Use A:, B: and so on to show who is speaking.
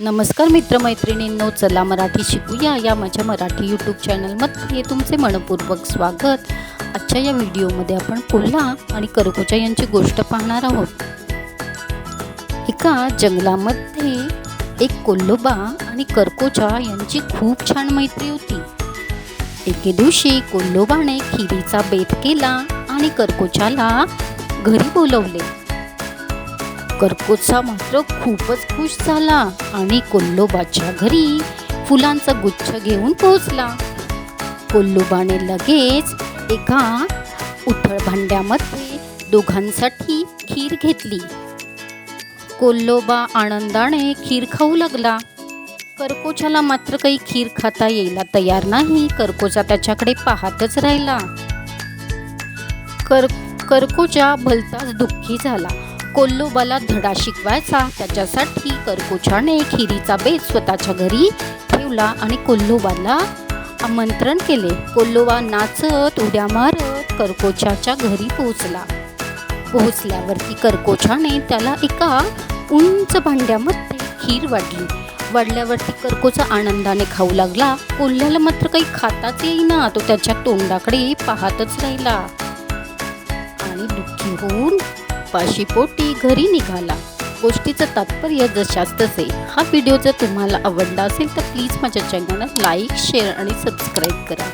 A: नमस्कार मित्रमैत्रिणींनो चला मराठी शिकूया या माझ्या मराठी यूट्यूब चॅनलमध्ये तुमचे मनपूर्वक स्वागत. आजच्या या व्हिडिओमध्ये आपण कोल्हा आणि करकोचा यांची गोष्ट पाहणार आहोत. एका जंगलामध्ये एक कोल्होबा आणि करकोचा यांची खूप छान मैत्री होती. एके दिवशी कोल्होबाने खिरीचा बेत केला आणि करकोचाला घरी बोलवले. कर्कोचा मात्र खूपच खुश झाला आणि कोल्लोबाच्या घरी फुलांचा गुच्छ घेऊन पोहोचला. कोल्लोबाने लगेच एका उथळ भांड्यामध्ये दोघांसाठी खीर घेतली. कोल्लोबा आनंदाने खीर खाऊ लागला. कर्कोचाला मात्र काही खीर खाता यायला तयार नाही कर्कोचा त्याच्याकडे पाहतच राहिला. कर कर्कोचा भलताच दुःखी झाला. कोल्लोबाला धडा शिकवायचा. त्याच्यासाठी करकोचाने खिरीचा बेत स्वतःच्या घरी ठेवला आणि कोल्लोबाला आमंत्रण केले. कोल्लोबा नाचत उड्या मारत करकोचाच्या घरी पोहोचला. पोहोचल्यावरती कर्कोचाने त्याला एका उंच भांड्यामध्ये खीर वाढली वाढल्यावरती कर्कोचा आनंदाने खाऊ लागला. कोल्ह्याला मात्र काही खाताच येईना. तो त्याच्या तोंडाकडे पाहतच राहिला. आणि दुःखी होऊन पाशीपोटी घरी निघाला. गोष्टीचं तात्पर्य जशाच तसे. हा व्हिडिओ जर तुम्हाला आवडला असेल तर प्लीज माझ्या चॅनलला लाईक शेअर आणि सबस्क्राईब करा.